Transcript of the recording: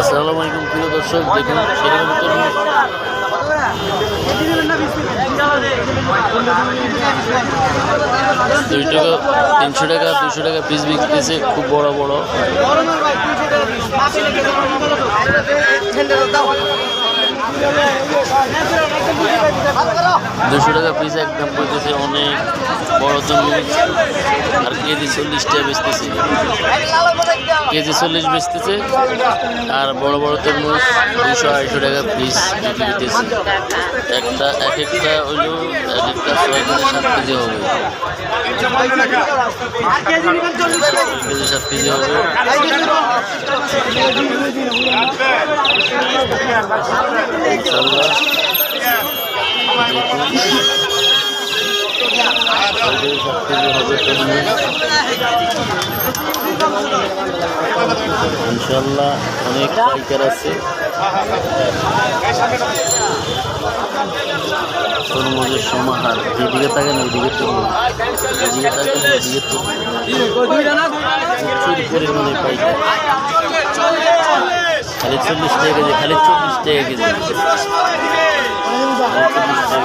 আসসালামু আলাইকুম, প্রিয় দর্শক, দেখুন দুই টাকা, তিনশো টাকা দুশো টাকা পিস বিকতেছে খুব বড় বড়। দুশো টাকা পিস একদম পড়তেছে অনেক বড় তরমুজ আর কেজি চল্লিশ টাকা বেচতেছে। কেজি চল্লিশ বেচতেছে, আর বড় বড় তরমুজ দুশো আড়াইশো টাকা পিস বিক্রি হইতেছে। একটা, এক একটা হইল এক একটা ছয় কেজি, সাত কেজি হবে। কেজি সাত কেজি হবে সাত কেজি হবে। তরমুজ ইনশাল্লাহ অনেক পাইকার আছে। তরমুজের সমাহার, যেদিকে থাকেন ওইদিকে থাকেন ওইদিকে প্রচুর পরিমাণে পাইকার। খালি চল্লিশ টাকা কেজি, খালি চল্লিশ টাকা কেজি। চল্লিশ টাকা কেজি।